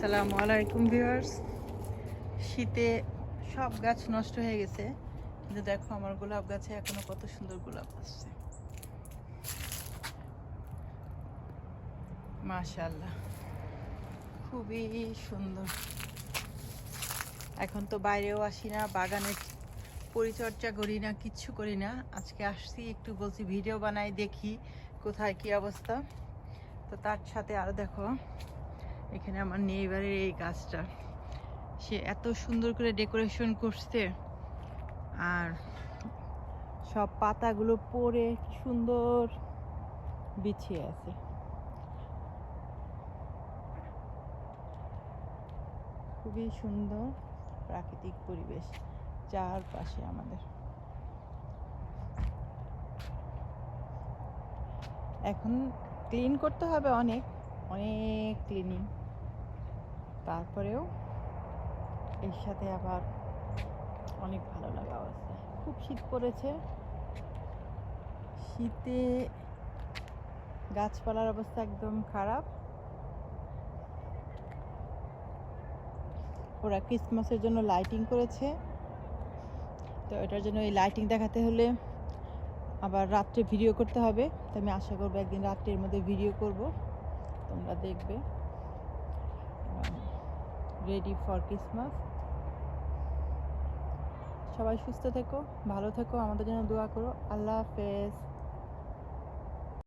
আসসালামু আলাইকুম ভিউয়ার্স। শীতে সব গাছ নষ্ট হয়ে গেছে। কিন্তু দেখো আমার গোলাপ গাছে এখনও কত সুন্দর গোলাপ আসছে। মাশাল্লাহ খুবই সুন্দর। এখন তো বাইরেও আসি না বাগানে পরিচর্যা করি না, কিচ্ছু করি না। আজকে আসছি, একটু বলছি ভিডিও বানাই, দেখি কোথায় কি অবস্থা। তো তার সাথে আরও দেখো। এখানে আমার নেইবারের এই গাছটা। সে এত সুন্দর করে ডেকোরেশন করছে। আর সব পাতাগুলো পরে সুন্দর বিছিয়ে আছে। খুবই সুন্দর প্রাকৃতিক পরিবেশ চারপাশে আমাদের। এখন ক্লিন করতে হবে অনেক। অনেক ক্লিনিং তারপরেও এর সাথে আবার অনেক ভালো লাগা আছে। খুব শীত পড়েছে। শীতে গাছপালার অবস্থা একদম খারাপ। ওরা ক্রিসমাসের জন্য লাইটিং করেছে। তো এটার জন্য এই লাইটিং দেখাতে হলে আবার রাত্রে ভিডিও করতে হবে। তো আমি আশা করব একদিন রাত্রের মধ্যে ভিডিও করব। তোমরা দেখবে। রেডি ফর ক্রিসমাস সবাই সুস্থ থেকো, ভালো থেকো, আমাদের জন্য দোয়া করো। আল্লাহ হাফেজ।